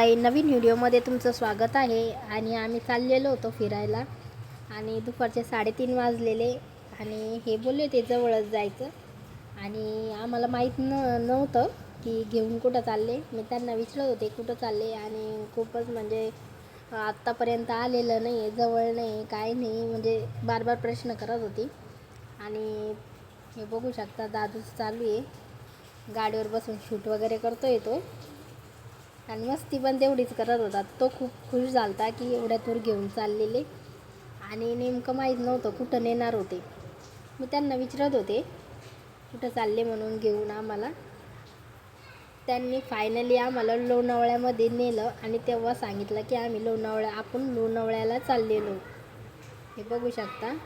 हाय नवीन व्हिडिओमध्ये तुमचं स्वागत आहे. आणि आम्ही चाललेलो होतो फिरायला. आणि दुपारचे साडेतीन वाजलेले. आणि हे बोलले ते जवळच जायचं. आणि आम्हाला माहीत न नव्हतं की घेऊन कुठं चालले. मी त्यांना विचारत होते कुठं चालले. आणि खूपच म्हणजे आत्तापर्यंत आलेलं नाही आहे जवळ नाही काय नाही म्हणजे बार बार प्रश्न करत होती. आणि हे बघू शकता दादूच चालू आहे. गाडीवर बसून शूट वगैरे करतो येतो आणि मस्ती पण तेवढीच करत होता. तो खूप खुश होता की एवढ्या थोर घेऊन चाललेले. आणि नेमकं माहीत नव्हतं कुठं नेणार होते. मी त्यांना विचारत होते कुठं चालले म्हणून घेऊन आम्हाला? त्यांनी फायनली आम्हाला लोणावळ्यामध्ये नेलं आणि तेव्हा सांगितलं की आम्ही लोणावळ्या आपण लोणावळ्याला चाललेलो. हे बघू शकता.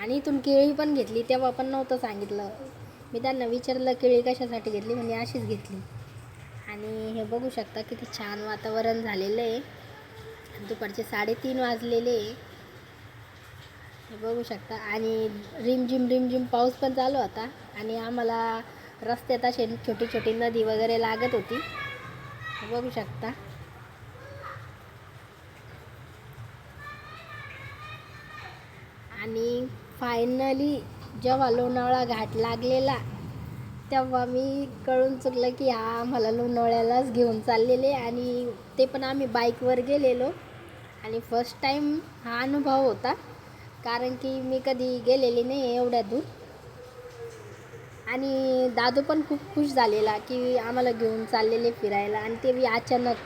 आणि इथून केळी पण घेतली तेव्हा पण नव्हतं सांगितलं. मी त्यांना विचारलं केळी कशासाठी घेतली? म्हणजे अशीच घेतली. आणि हे बघू शकता किती छान वातावरण झालेलं आहे. दुपारचे साडेतीन वाजलेले आहे. हे बघू शकता. आणि रिमझिम रिमझिम पाऊस पण चालू होता. आणि आम्हाला रस्त्यात असे छोटी छोटी नदी वगैरे लागत होती. हे बघू शकता. आणि फायनली जेव्हा लोणावळा घाट लागलेला तेव्हा मी कळून चुकलं की हा आम्हाला लोणावळ्यालाच घेऊन चाललेले आणि ते पण आम्ही बाईकवर गेलेलो. आणि फर्स्ट टाईम हा अनुभव होता कारण की मी कधी गेलेली नाही एवढ्या दूर. आणि दादू पण खूप खुश झालेला की आम्हाला घेऊन चाललेले फिरायला आणि ते बी अचानक.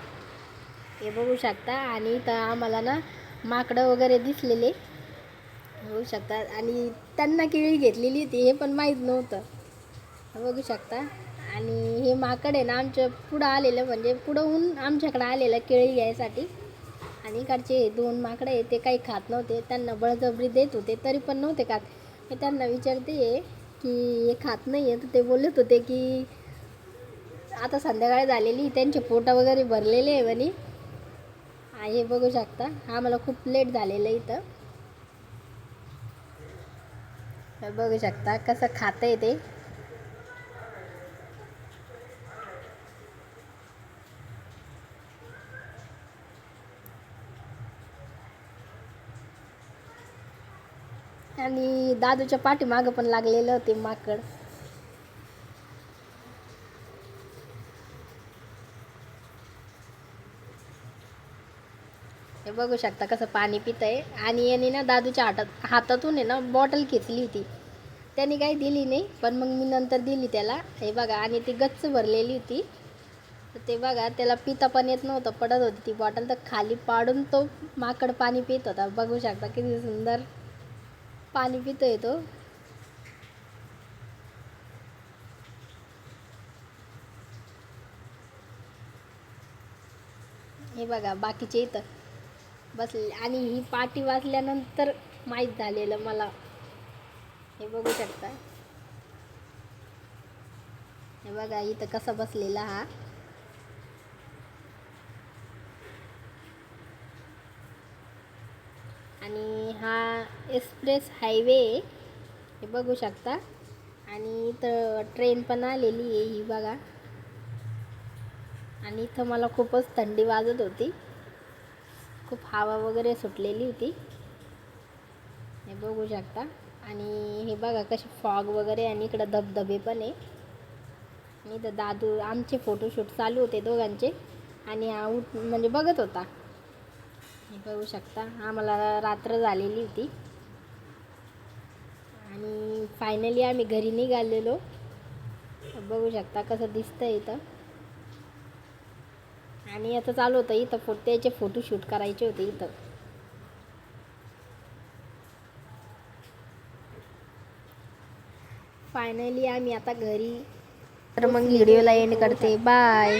हे बघू शकता आणि तर आम्हाला ना माकडं वगैरे दिसलेले. होऊ शकतात आणि त्यांना केळी घेतलेली होती हे पण माहीत नव्हतं. बघू शकता. आणि हे माकड आहे ना आमच्या पुढं आलेलं म्हणजे पुढंहून आमच्याकडं आलेलं केळी घ्यायसाठी. आणि इकडचे हे दोन माकडं आहे ते काही खात नव्हते. त्यांना बळजबरी देत होते तरी पण नव्हते खात. मी त्यांना विचारते की हे खात नाही आहे तर ते बोलत होते की आता संध्याकाळी झालेली त्यांचे पोटा वगैरे भरलेले आहे म्हणे. हे बघू शकता. हा मला खूप लेट झालेलं आहे इथं. बघू शकता कसं खातं आहे ते. आणि दादूच्या पाठीमागं पण लागलेलं होते माकड. हे बघू शकता कसं पाणी पित आहे आणि याने ना दादूच्या हातात हातातून आहे ना बॉटल खेचली होती. त्याने काही दिली नाही पण मग मी नंतर दिली त्याला. हे बघा आणि ती गच्च भरलेली होती. ते बघा त्याला पिता पण येत नव्हतं पडत होती ती बॉटल तर खाली पाडून तो माकड पाणी पित होता. बघू शकता किती सुंदर. पाणी पितो येतो. हे बघा बाकीचे इथं बसले. आणि ही पाटी वाचल्यानंतर माहीत झालेलं मला. हे बघू शकता. हे बघा इथं कसा बसलेला हा. आणि हा एक्सप्रेस हायवे आहे. हे बघू शकता. आणि इथं ट्रेन पण आलेली आहे ही बघा. आणि इथं मला खूपच थंडी वाजत होती. खूप हवा वगैरे सुटलेली होती. हे बघू शकता. आणि हे बघा कसे फॉग वगैरे आणि इकडं धबधबे पण आहे. आणि इथं दादू आमचे फोटोशूट चालू होते दोघांचे. आणि हा उठ म्हणजे बघत होता. हे बघू शकता. आम्हाला रात्र झालेली होती. आणि फायनली आम्ही घरी निघालेलो. बघू शकता कसं दिसतंय इथं. आणि आता चालू होतं इथं फो त्याचे फोटोशूट करायचे होते इथं. फायनली आम्ही आता घरी. तर मग व्हिडिओला एंड करते. बाय